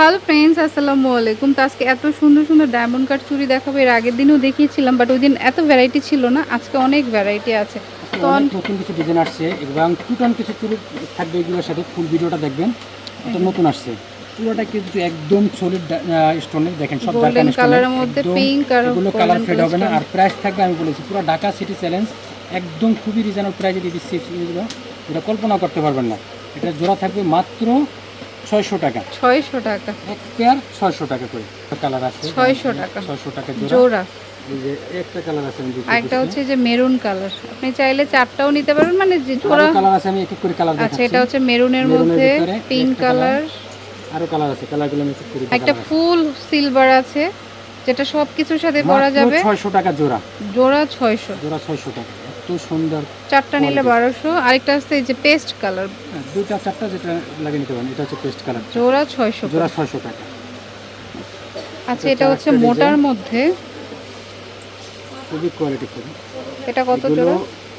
Hello friends আসসালামু আলাইকুম। তো আজকে এত সুন্দর সুন্দর ডায়মন্ড কাট চুড়ি দেখাবো এর আগের দিনও দেখিয়েছিলাম বাট ওই দিন এত ভ্যারাইটি ছিল না আজকে অনেক ভ্যারাইটি আছে। নতুন কিছু ডিজাইন আসছে এবং টুটান কিছু চুরি থাকবে এগুলোর সাথে ফুল ভিডিওটা দেখবেন। এটা নতুন আসছে। পুরোটা কিন্তু একদম সলিড স্টোনের দেখেন সব গোল্ডেন কালারের মধ্যে পিঙ্ক আর এগুলো কালার ফেড হবে না। আর প্রাইস থাকবে আমি বলেছি পুরো ঢাকা সিটি চ্যালেঞ্জ একদম খুবই রিজনেবল প্রাইসে দিয়ে দিচ্ছি এগুলো এটা কল্পনা করতে পারবেন না। এটা জোড়া থাকবে মাত্র ছয়শো টাকা। ছয়শো টাকা। এক পেয়ার ছয়শো টাকা করে। কালার আছে। 600 টাকা। ছয়শো টাকা জোড়া। একটা কালার আছে। হচ্ছে যে মেরুন কালার। আপনি চাইলে চারটাও নিতে পারবেন মানে যে জোড়া কালার আছে আমি এক এক করে কালার আচ্ছা এটা হচ্ছে মেরুনের মধ্যে পিঙ্ক কালার। আরও কালার আছে কালারগুলো আমি এক এক করে একটা ফুল সিলভার আছে। যেটা সব কিছুর সাথে পরা যাবে। ছয়শো টাকা জোড়া। জোড়া ছয়শো। জোড়া ছয়শো টাকা। এত সুন্দর চারটা নিলে Quality। বারোশো। আরেকটা আছে এই যে পেস্ট কালার। হ্যাঁ, দুইটা চারটা যেটা লাগিয়ে নিতে পারেন এটা হচ্ছে পেস্ট কালার। জোড়া ছয়শো জোড়া ছয়শো টাকা। আচ্ছা এটা এটা হচ্ছে মোটার মধ্যে। খুবই কোয়ালিটি ফুল এটা কত জোড়া?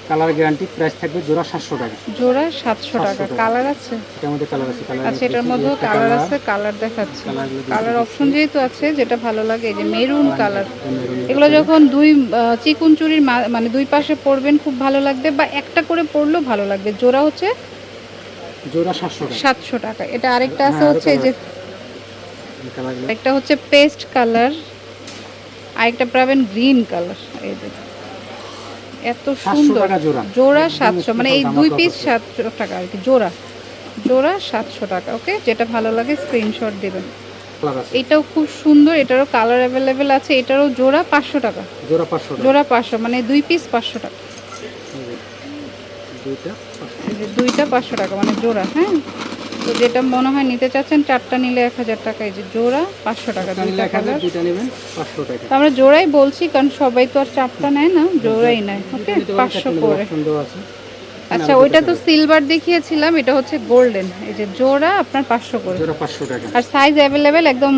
কালার গ্যারান্টি প্রাইস থাকবে জোড়া সাতশো টাকা। জোড়া সাতশো 700 টাকা। কালার আছে? এটার মধ্যে কালার আছে কালার আচ্ছা এটার মধ্যেও কালার আছে কালার দেখাচ্ছে। কালার অপশন যেহেতু আছে যেটা ভালো লাগে এই যে মেরুন কালার। এগুলো যখন দুই চিকুন চুরির মানে দুই পাশে পরবেন খুব ভালো লাগবে বা একটা করে পরলেও ভালো লাগবে। জোড়া হচ্ছে জোড়া সাতশো টাকা। সাতশো টাকা। এটা আরেকটা আছে হ্যাঁ, হচ্ছে এই যে একটা হচ্ছে পেস্ট কালার আরেকটা পাবেন গ্রিন কালার। এই যে এত সুন্দর। জোড়া। সাতশো মানে এই দুই পিস সাতশো টাকা আর কি জোড়া। জোড়া সাতশো টাকা ওকে যেটা ভালো লাগে স্ক্রিনশট দেবেন। এটাও খুব সুন্দর এটারও কালার অ্যাভেলেবেল আছে এটারও জোড়া পাঁচশো টাকা। জোড়া পাঁচশো জোড়া পাঁচশো মানে দুই পিস পাঁচশো টাকা। দুইটা পাঁচশো টাকা মানে জোড়া হ্যাঁ? তো যেটা মনে হয় নিতে চাচ্ছেন চারটা নিলে এক হাজার টাকা। এই যে জোড়া পাঁচশো টাকা তো আমরা জোড়াই বলছি কারণ সবাই তো আর চারটা নেয় না জোড়াই নেয়। ওকে পাঁচশো করে। আচ্ছা ওইটা তো সিলভার দেখিয়েছিলাম এটা হচ্ছে গোল্ডেন এই যে জোড়া আপনার পাঁচশো করে। জোড়া পাঁচশো টাকা। আর সাইজ অ্যাভেলেবেল একদম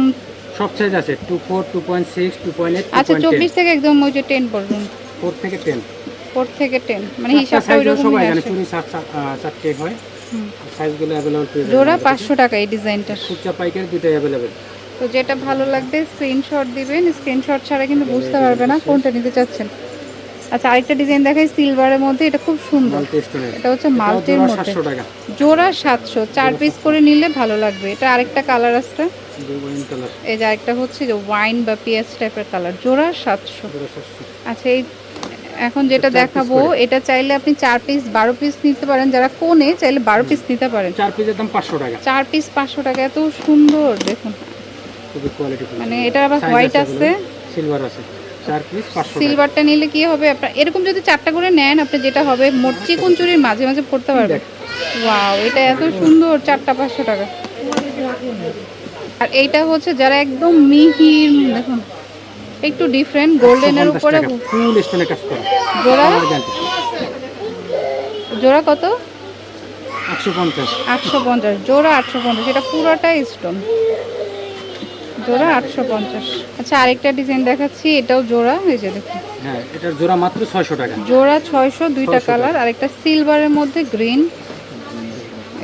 সব সাইজ আছে two four two point six two point eight আচ্ছা চব্বিশ থেকে একদম ওই যে টেন পর্যন্ত। ফোর থেকে টেন ফোর থেকে টেন মানে হিসাবটা সবাই জানে আসে। চুরি সাত সাত, আহ, চারটে হয়। সাইজগুলো অ্যাভেলেবল পেয়ে যাবেন। জোড়া আমাদের কাছে। পাঁচশো টাকা এই ডিজাইনটার। খুচরা পাইকারি দুইটাই অ্যাভেলেবেল তো যেটা ভালো লাগবে স্ক্রিনশট দিবেন। স্ক্রিনশট ছাড়া কিন্তু বুঝতে পারবে না কোনটা নিতে চাচ্ছেন। আচ্ছা আরেকটা ডিজাইন দেখাই সিলভারের মধ্যে। এটা খুব সুন্দর। এটা হচ্ছে মাল্টির মধ্যে। জোড়া সাতশো। চার পিস করে নিলে ভালো লাগবে। এটা আরেকটা কালার আছে এই যে আরেকটা হচ্ছে যে ওয়াইন বা পিএস টাইপের কালার জোড়া সাতশো। আচ্ছা এই এখন যেটা দেখাবো এটা চাইলে আপনি চার পিস বারো পিস নিতে পারেন। যারা কোনে চাইলে বারো পিস নিতে পারেন। চার পিসের দাম পাঁচশো টাকা। চার পিস পাঁচশো টাকা এত সুন্দর দেখুন। মানে এটা আবার হোয়াইট আছে সিলভার আছে। সিলভারটা নিলে কি হবে? আপনার এরকম যদি চারটা করে নেন আপনি যেটা হবে মোট চিকুন চুরির মাঝে মাঝে পড়তে পারবেন। ওয়াও এটা এত সুন্দর চারটা পাঁচশো টাকা। আর এইটা হচ্ছে যারা একদম মিহির দেখুন। একটু ডিফারেন্ট গোল্ডেনের উপরে ফুল স্টোনে কাজ করা। জোড়া? জোড়া কত? একশো পঞ্চাশ। আটশো পঞ্চাশ জোড়া আটশো পঞ্চাশ এটা পুরোটাই স্টোন জোড়া আটশো পঞ্চাশ। আচ্ছা আরেকটা ডিজাইন দেখাচ্ছি এটাও জোড়া এই যে দেখুন। হ্যাঁ এটার জোড়া মাত্র ছয়শো টাকা। জোড়া ছয়শো দুইটা কালার আর একটা সিলভারের মধ্যে গ্রিন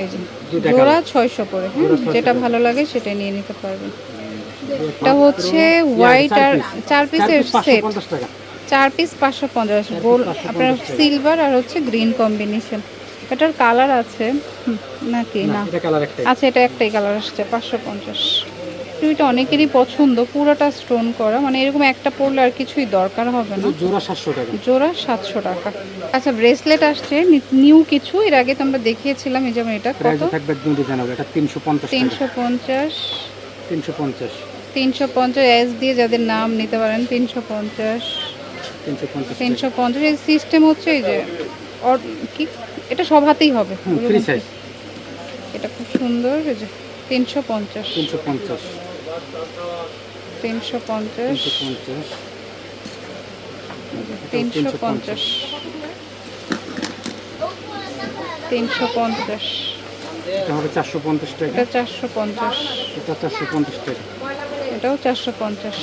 এই যে জোড়া ছয়শো করে হ্যাঁ যেটা ভালো লাগে সেটা নিয়ে নিতে পারবেন। এটা হচ্ছে হোয়াইট আর চার পিসের সেট চার পিস পাঁচশো পঞ্চাশ গোল আপনার সিলভার আর হচ্ছে গ্রিন কম্বিনেশন এটার কালার আছে। নাকি? না আচ্ছা এটা একটাই কালার আসছে পাঁচশো পঞ্চাশ। টুইটা অনেকেরই পছন্দ পুরোটা স্টোন করা। মানে এরকম একটা পড়লে আর কিছুই দরকার হবে না। জোড়া সাতশো টাকা। জোড়া সাতশো টাকা। আচ্ছা ব্রেসলেট আসছে নিউ কিছু। এর আগে তো আমরা দেখিয়েছিলাম এই যেমন এটা কত? থাকবে তিনশো পঞ্চাশ তিনশো পঞ্চাশ। তিনশো পঞ্চাশ। তিনশো পঞ্চাশ এস দিয়ে যাদের নাম নিতে পারেন তিনশো পঞ্চাশ। তিনশো পঞ্চাশ এই সিস্টেম হচ্ছে এই যে কি? এটা সব হাতেই হবে। এটা খুব সুন্দর এই যে তিনশো পঞ্চাশ। তিনশো পঞ্চাশ। তিনশো পঞ্চাশ। তিনশো পঞ্চাশ। তিনশো পঞ্চাশ। তিনশো পঞ্চাশ। এটা হবে চারশো পঞ্চাশ টাকা। এটা চারশো পঞ্চাশ। এটা চারশো পঞ্চাশ টাকা। এটাও চারশো পঞ্চাশ।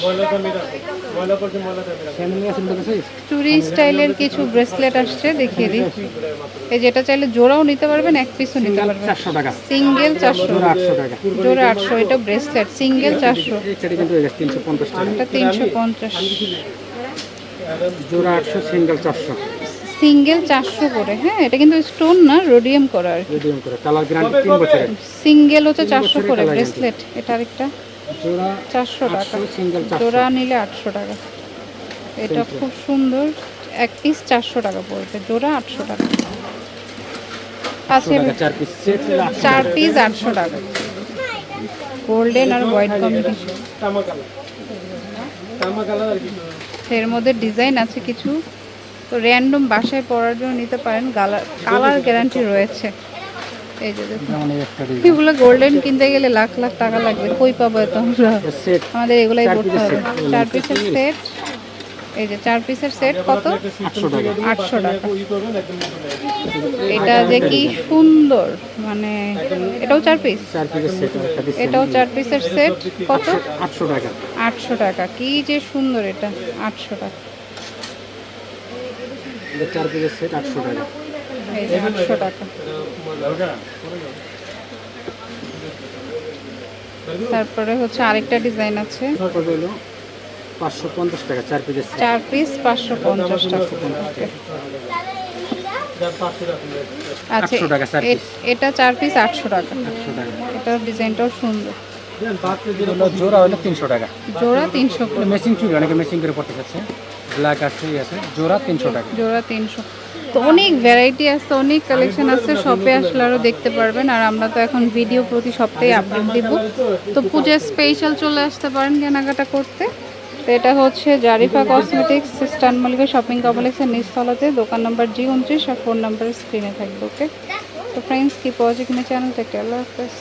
চুরি স্টাইলের কিছু ব্রেসলেট আসছে দেখিয়ে দিই। এই যেটা চাইলে জোড়াও নিতে পারবেন এক পিসও নিতে পারবেন। চারশো টাকা। সিঙ্গেল চারশো। টাকা। জোড়া আটশো এটা ব্রেসলেট সিঙ্গেল চারশো। তিনশো পঞ্চাশ এটা তিনশো পঞ্চাশ। জোড়া আটশো সিঙ্গেল চারশো। সিঙ্গেল চারশো করে হ্যাঁ এটা কিন্তু স্টোন না রোডিয়াম করা আর কি। মিডিয়াম করে। কালার গ্যারান্টি তিন বছরের। সিঙ্গেল হচ্ছে চারশো করে ব্রেসলেট এটা আরেকটা। জোড়া চারশো টাকা। জোড়া নিলে আটশো টাকা। এটা খুব সুন্দর। এক পিস চারশো টাকা পড়বে। জোড়া আটশো টাকা। আছে চার পিস আটশো টাকা। গোল্ডেন আর হোয়াইট কম্বিনেশন এর মধ্যে ডিজাইন আছে কিছু। তো র্যান্ডম বাসায় পরার জন্য নিতে পারেন। কালার গ্যারান্টি রয়েছে। এই যে এগুলো গোল্ডেন কিনতে গেলে লাখ লাখ টাকা লাগবে। কই পাবো এত আমরা? সেট আমাদের এগুলাই চার হবে। চার পিসের সেট এই যে চার পিসের সেট কত? আটশো টাকা। এটা যে কি সুন্দর মানে এটাও চার পিস চার পিসের সেট একটা দিচ্ছি এটাও চার পিসের সেট কত? আটশো টাকা। আটশো টাকা। কি যে সুন্দর এটা আটশো টাকা। চার পিসের সেট আটশো টাকা। আটশো টাকা। তারপরে হচ্ছে আরেকটা ডিজাইন আছে। পাঁচশো পঞ্চাশ টাকা চার সেট চার পিস পাঁচশো পঞ্চাশ টাকা। আচ্ছা 800 টাকা চার এটা চার পিস আটশো টাকা। এটার ডিজাইনটাও সুন্দর। জোড়া হলো তিনশো টাকা। জোড়া তিনশো করে মেশিং চুরি অনেকে মেশিং করে পড়তে চাচ্ছে। ব্ল্যাক আছে আছে জোড়া তিনশো টাকা। জোড়া তিনশো। তো অনেক ভ্যারাইটি আছে, অনেক কালেকশন আছে শপে আসলে আরও দেখতে পারবেন। আর আমরা তো এখন ভিডিও প্রতি সপ্তাহে আপলোড দিব। তো পূজার স্পেশাল চলে আসতে পারেন কেনাকাটা করতে। তো এটা হচ্ছে জারিফা কসমেটিক্স স্টান মলিকা শপিং কমপ্লেক্সের নিচতলাতে। দোকান নাম্বার জি উনত্রিশ আর ফোন নাম্বার স্ক্রিনে থাকবে ওকে তো ফ্রেন্ডস কি পজিটিভ চ্যানেল থেকে আল্লাহ হাফেজ।